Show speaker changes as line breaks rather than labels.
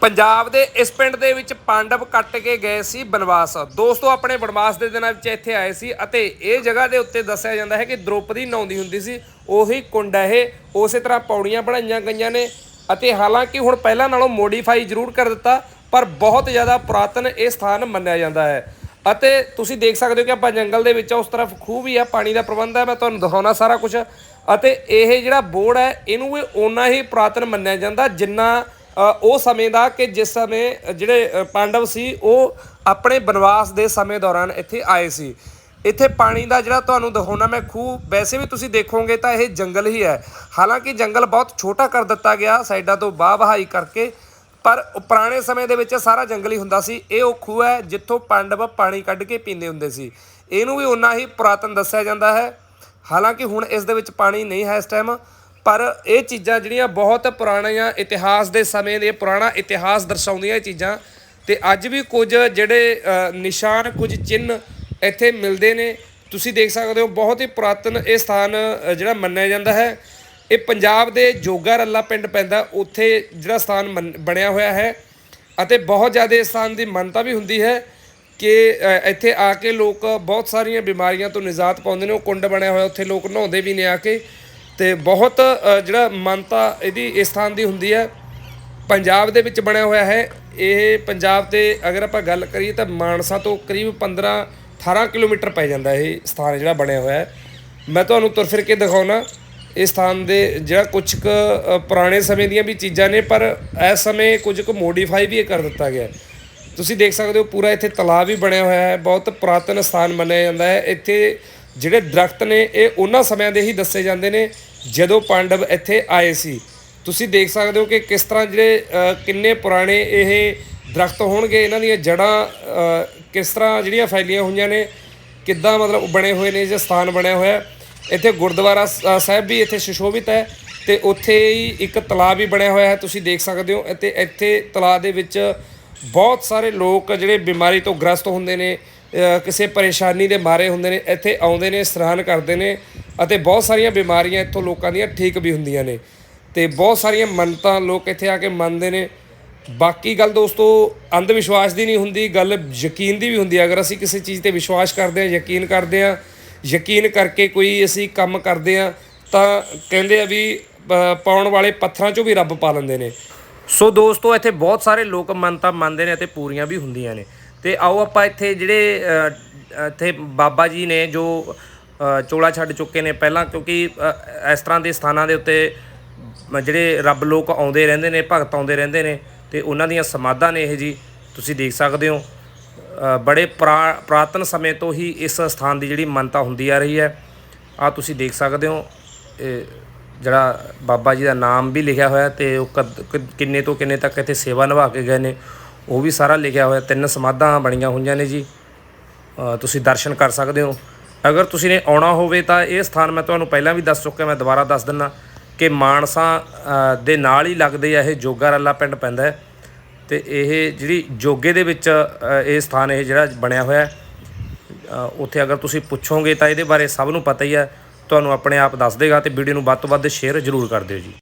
ਪੰਜਾਬ ਦੇ ਇਸ ਪਿੰਡ ਦੇ ਵਿੱਚ ਪਾਂਡਵ ਕੱਟ ਕੇ ਗਏ ਸੀ ਬਨਵਾਸ। ਦੋਸਤੋ, ਆਪਣੇ ਬਨਵਾਸ ਦੇ ਦਿਨਾਂ ਵਿੱਚ ਇੱਥੇ ਆਏ ਸੀ ਅਤੇ ਇਹ ਜਗ੍ਹਾ ਦੇ ਉੱਤੇ ਦੱਸਿਆ ਜਾਂਦਾ ਹੈ ਕਿ ਦ੍ਰੋਪਦੀ ਨਹਾਉਂਦੀ ਹੁੰਦੀ ਸੀ। ਉਹੀ ਕੁੰਡ ਹੈ ਇਹ। ਉਸੇ ਤਰ੍ਹਾਂ ਪੌੜੀਆਂ ਬਣਾਈਆਂ ਗਈਆਂ ਨੇ ਅਤੇ ਹਾਲਾਂਕਿ ਹੁਣ ਪਹਿਲਾਂ ਨਾਲੋਂ ਮੋਡੀਫਾਈ ਜ਼ਰੂਰ ਕਰ ਦਿੱਤਾ, ਪਰ ਬਹੁਤ ਜ਼ਿਆਦਾ ਪੁਰਾਤਨ ਇਹ ਸਥਾਨ ਮੰਨਿਆ ਜਾਂਦਾ ਹੈ। ਅਤੇ ਤੁਸੀਂ ਦੇਖ ਸਕਦੇ ਹੋ ਕਿ ਆਪਾਂ ਜੰਗਲ ਦੇ ਵਿੱਚ ਉਸ ਤਰਫ ਖੂਹ ਵੀ ਆ, ਪਾਣੀ ਦਾ ਪ੍ਰਬੰਧ ਹੈ। ਮੈਂ ਤੁਹਾਨੂੰ ਦਿਖਾਉਣਾ ਸਾਰਾ ਕੁਝ ਅਤੇ ਇਹ ਜਿਹੜਾ ਬੋਰਡ ਹੈ, ਇਹਨੂੰ ਵੀ ਓਨਾ ਹੀ ਪੁਰਾਤਨ ਮੰਨਿਆ ਜਾਂਦਾ, ਜਿੰਨਾ ਉਹ ਸਮੇਂ ਦਾ ਕਿ ਜਿਸ ਸਮੇਂ ਜਿਹੜੇ ਪਾਂਡਵ ਸੀ, ਉਹ ਆਪਣੇ ਬਨਵਾਸ ਦੇ ਸਮੇਂ ਦੌਰਾਨ ਇੱਥੇ ਆਏ ਸੀ। ਇੱਥੇ ਪਾਣੀ ਦਾ ਜਿਹੜਾ ਤੁਹਾਨੂੰ ਦਿਖਾਉਣਾ ਮੈਂ ਖੂਹ, ਵੈਸੇ ਵੀ ਤੁਸੀਂ ਦੇਖੋਗੇ ਤਾਂ ਇਹ ਜੰਗਲ ਹੀ ਹੈ। ਹਾਲਾਂਕਿ ਜੰਗਲ ਬਹੁਤ ਛੋਟਾ ਕਰ ਦਿੱਤਾ ਗਿਆ, ਸਾਈਡਾਂ ਤੋਂ ਬਾਹ ਬਹਾਈ ਕਰਕੇ, ਪਰ ਪੁਰਾਣੇ ਸਮੇਂ ਦੇ ਵਿੱਚ ਇਹ ਸਾਰਾ ਜੰਗਲ ਹੀ ਹੁੰਦਾ ਸੀ। ਇਹ ਉਹ ਖੂਹ ਹੈ ਜਿੱਥੋਂ ਪਾਂਡਵ ਪਾਣੀ ਕੱਢ ਕੇ ਪੀਂਦੇ ਹੁੰਦੇ ਸੀ। ਇਹਨੂੰ ਵੀ ਉਨਾ ਹੀ ਪੁਰਾਤਨ ਦੱਸਿਆ ਜਾਂਦਾ ਹੈ। ਹਾਲਾਂਕਿ ਹੁਣ ਇਸ ਦੇ ਵਿੱਚ ਪਾਣੀ ਨਹੀਂ ਹੈ ਇਸ ਟਾਈਮ ਪਰ ਇਹ ਚੀਜ਼ਾਂ ਜਿਹੜੀਆਂ ਬਹੁਤ ਪੁਰਾਣੀਆਂ ਇਤਿਹਾਸ ਦੇ ਸਮੇਂ ਦੇ ਪੁਰਾਣਾ ਇਤਿਹਾਸ ਦਰਸਾਉਂਦੀਆਂ ਇਹ ਚੀਜ਼ਾਂ ਤੇ ਅੱਜ ਵੀ ਕੁਝ ਜਿਹੜੇ ਨਿਸ਼ਾਨ, ਕੁਝ ਚਿੰਨ੍ਹ ਇੱਥੇ ਮਿਲਦੇ ਨੇ। ਤੁਸੀਂ ਦੇਖ ਸਕਦੇ ਹੋ ਬਹੁਤ ਹੀ ਪੁਰਾਤਨ ਇਹ ਸਥਾਨ ਜਿਹੜਾ ਮੰਨਿਆ ਜਾਂਦਾ ਹੈ। ਇਹ ਪੰਜਾਬ ਦੇ ਜੋਗਾ ਰੱਲਾ ਪਿੰਡ ਪੈਂਦਾ, ਉੱਥੇ ਜਿਹੜਾ ਸਥਾਨ ਮੰਨ- ਬਣਿਆ ਹੋਇਆ ਹੈ। ਅਤੇ ਬਹੁਤ ਜ਼ਿਆਦਾ ਇਸ ਸਥਾਨ ਦੀ ਮਾਨਤਾ ਵੀ ਹੁੰਦੀ ਹੈ ਕਿ ਇੱਥੇ ਆ ਕੇ ਲੋਕ ਬਹੁਤ ਸਾਰੀਆਂ ਬਿਮਾਰੀਆਂ ਤੋਂ ਨਿਜਾਤ ਪਾਉਂਦੇ ਨੇ। ਉਹ ਕੁੰਡ ਬਣਿਆ ਹੋਇਆ, ਉੱਥੇ ਲੋਕ ਨਹਾਉਂਦੇ ਵੀ ਨੇ ਆ ਕੇ। ਤੇ ਬਹੁਤ ਜਿਹੜਾ ਮਾਨਤਾ ਇਹਦੀ ਇਸ ਸਥਾਨ ਦੀ ਹੁੰਦੀ ਹੈ, ਪੰਜਾਬ ਦੇ ਵਿੱਚ ਬਣਿਆ ਹੋਇਆ ਹੈ। ਇਹ ਪੰਜਾਬ ਤੇ ਅਗਰ ਆਪਾਂ ਗੱਲ ਕਰੀਏ ਤਾਂ ਮਾਨਸਾ ਤੋਂ ਕਰੀਬ 15 18 ਕਿਲੋਮੀਟਰ ਪੈ ਜਾਂਦਾ ਇਹ ਸਥਾਨ ਜਿਹੜਾ ਬਣਿਆ ਹੋਇਆ ਹੈ। ਮੈਂ ਤੁਹਾਨੂੰ ਤੁਰ ਫਿਰ ਕੇ ਦਿਖਾਉਣਾ ਇਸ ਸਥਾਨ ਦੇ ਜਿਹੜਾ ਕੁਝ ਕੁ ਪੁਰਾਣੇ ਸਮੇਂ ਦੀਆਂ ਵੀ ਚੀਜ਼ਾਂ ਨੇ, ਪਰ ਇਸ ਸਮੇਂ ਕੁਝ ਕੁ ਮੋਡੀਫਾਈ ਵੀ ਇਹ ਕਰ ਦਿੱਤਾ ਗਿਆ ਤੁਸੀਂ ਦੇਖ ਸਕਦੇ ਹੋ ਪੂਰਾ ਇੱਥੇ ਤਲਾਬ ਵੀ ਬਣਿਆ ਹੋਇਆ ਹੈ, ਬਹੁਤ ਪੁਰਾਤਨ ਸਥਾਨ ਮੰਨਿਆ ਜਾਂਦਾ ਹੈ। ਇੱਥੇ ਜਿਹੜੇ ਦਰਖਤ ਨੇ, ਇਹ ਉਹਨਾਂ ਸਮਿਆਂ ਦੇ ਹੀ ਦੱਸੇ ਜਾਂਦੇ ਨੇ ਜਦੋਂ ਪਾਂਡਵ ਇੱਥੇ ਆਏ ਸੀ, ਤੁਸੀਂ ਦੇਖ ਸਕਦੇ ਹੋ ਕਿ ਕਿਸ ਤਰ੍ਹਾਂ ਜਿਹੜੇ ਕਿੰਨੇ ਪੁਰਾਣੇ ਇਹ ਦਰਖਤ ਹੋਣਗੇ, ਇਹਨਾਂ ਦੀਆਂ ਜੜਾਂ ਕਿਸ ਤਰ੍ਹਾਂ ਜਿਹੜੀਆਂ ਫੈਲੀਆਂ ਹੋਈਆਂ ਨੇ, ਕਿੱਦਾਂ ਮਤਲਬ ਬਣੇ ਹੋਏ ਨੇ, ਜੇ ਸਥਾਨ ਬਣਿਆ ਹੋਇਆ। ਇੱਥੇ ਗੁਰਦੁਆਰਾ ਸਾਹਿਬ ਵੀ ਇੱਥੇ ਸੁਸ਼ੋਭਿਤ ਹੈ ਤੇ ਉੱਥੇ ਹੀ ਇੱਕ ਤਲਾਬ ਵੀ ਬਣਿਆ ਹੋਇਆ ਹੈ, ਤੁਸੀਂ ਦੇਖ ਸਕਦੇ ਹੋ। ਅਤੇ ਇੱਥੇ ਤਲਾਬ ਦੇ ਵਿੱਚ ਬਹੁਤ ਸਾਰੇ ਲੋਕ ਜਿਹੜੇ ਬਿਮਾਰੀ ਤੋਂ ਗ੍ਰਸਤ ਹੁੰਦੇ ਨੇ ਕਿਸੇ ਪਰੇਸ਼ਾਨੀ ਦੇ ਮਾਰੇ ਹੁੰਦੇ ਨੇ, ਇੱਥੇ ਆਉਂਦੇ ਨੇ ਸਨਾਨ ਕਰਦੇ ਨੇ ਅਤੇ ਬਹੁਤ ਸਾਰੀਆਂ ਬਿਮਾਰੀਆਂ ਇੱਥੋਂ ਲੋਕਾਂ ਦੀਆਂ ਠੀਕ ਵੀ ਹੁੰਦੀਆਂ ਨੇ। ਤੇ ਬਹੁਤ ਸਾਰੀਆਂ ਮੰਨਤਾਂ ਲੋਕ ਇੱਥੇ ਆ ਕੇ ਮੰਨਦੇ ਨੇ। ਬਾਕੀ ਗੱਲ ਦੋਸਤੋ ਅੰਧ ਵਿਸ਼ਵਾਸ ਦੀ ਨਹੀਂ ਹੁੰਦੀ, ਗੱਲ ਯਕੀਨ ਦੀ ਵੀ ਹੁੰਦੀ ਹੈ। ਅਗਰ ਅਸੀਂ ਕਿਸੇ ਚੀਜ਼ ਤੇ ਵਿਸ਼ਵਾਸ ਕਰਦੇ ਹਾਂ, ਯਕੀਨ ਕਰਦੇ ਹਾਂ, ਯਕੀਨ ਕਰਕੇ ਕੋਈ ਅਸੀਂ ਕੰਮ ਕਰਦੇ ਹਾਂ, ਤਾਂ ਕਹਿੰਦੇ ਆ ਵੀ ਪਾਉਣ ਵਾਲੇ ਪੱਥਰਾਂ 'ਚੋਂ ਵੀ ਰੱਬ ਪਾ ਲੈਂਦੇ ਨੇ। ਸੋ ਦੋਸਤੋ, ਇੱਥੇ ਬਹੁਤ ਸਾਰੇ ਲੋਕ ਮੰਨਤਾਂ ਮੰਨਦੇ ਨੇ ਅਤੇ ਪੂਰੀਆਂ ਵੀ ਹੁੰਦੀਆਂ ਨੇ। ਤੇ ਆਓ ਆਪਾਂ ਇੱਥੇ ਜਿਹੜੇ ਇੱਥੇ ਬਾਬਾ ਜੀ ਨੇ ਜੋ ਚੋਲਾ ਛੱਡ ਚੁੱਕੇ ਨੇ ਪਹਿਲਾਂ, ਕਿਉਂਕਿ ਇਸ ਤਰ੍ਹਾਂ ਦੇ ਸਥਾਨਾਂ ਦੇ ਉੱਤੇ ਜਿਹੜੇ ਰੱਬ ਲੋਕ ਆਉਂਦੇ ਰਹਿੰਦੇ ਨੇ, ਭਗਤ ਆਉਂਦੇ ਰਹਿੰਦੇ ਨੇ, ਤੇ ਉਹਨਾਂ ਦੀਆਂ ਸਮਾਧਾਂ ਨੇ ਇਹ ਜੀ, ਤੁਸੀਂ ਦੇਖ ਸਕਦੇ ਹੋ। ਬੜੇ ਪੁਰਾ- ਪੁਰਾਤਨ ਸਮੇਂ ਤੋਂ ਹੀ ਇਸ ਸਥਾਨ ਦੀ ਜਿਹੜੀ ਮਾਨਤਾ ਹੁੰਦੀ ਆ ਰਹੀ ਹੈ। ਆ ਤੁਸੀਂ ਦੇਖ ਸਕਦੇ ਹੋ ਜਿਹੜਾ ਬਾਬਾ ਜੀ ਦਾ ਨਾਮ ਵੀ ਲਿਖਿਆ ਹੋਇਆ ਤੇ ਉਹ ਕਦ- ਕਿੰਨੇ ਤੋਂ ਕਿੰਨੇ ਤੱਕ ਇੱਥੇ ਸੇਵਾ ਨਿਭਾ ਕੇ ਗਏ ਨੇ, ਉਹ ਵੀ ਸਾਰਾ ਲਿਖਿਆ ਹੋਇਆ, ਤਿੰਨ ਸਮਾਧਾਂ ਬਣੀਆਂ ਹੋਈਆਂ ਨੇ ਜੀ। ਤੁਸੀਂ ਦਰਸ਼ਨ ਕਰ ਸਕਦੇ ਹੋ। ਅਗਰ ਤੁਸੀਂ ਨੇ ਆਉਣਾ ਹੋਵੇ ਤਾਂ ਇਹ ਸਥਾਨ ਮੈਂ ਤੁਹਾਨੂੰ ਪਹਿਲਾਂ ਵੀ ਦੱਸ ਚੁੱਕਿਆ, ਮੈਂ ਦੁਬਾਰਾ ਦੱਸ ਦਿੰਨਾ ਕਿ ਮਾਨਸਾ ਦੇ ਨਾਲ ਹੀ ਲੱਗਦੇ ਆ ਇਹ ਜੋਗਾ ਰੱਲਾ ਪਿੰਡ ਪੈਂਦਾ ਹੈ। ਤੇ ਇਹ ਜਿਹੜੀ ਜੋਗੇ ਦੇ ਵਿੱਚ ਇਹ ਸਥਾਨ ਇਹ ਜਿਹੜਾ ਬਣਿਆ ਹੋਇਆ ਉੱਥੇ ਅਗਰ ਤੁਸੀਂ ਪੁੱਛੋਗੇ ਤਾਂ ਇਹਦੇ ਬਾਰੇ ਸਭ ਨੂੰ ਪਤਾ ਹੀ ਹੈ। ਤੁਹਾਨੂੰ ਆਪਣੇ ਆਪ ਦੱਸ ਦੇਗਾ ਤੇ ਵੀਡੀਓ ਨੂੰ ਵੱਧ ਤੋਂ ਵੱਧ ਸ਼ੇਅਰ ਜ਼ਰੂਰ ਕਰ ਦਿਓ ਜੀ।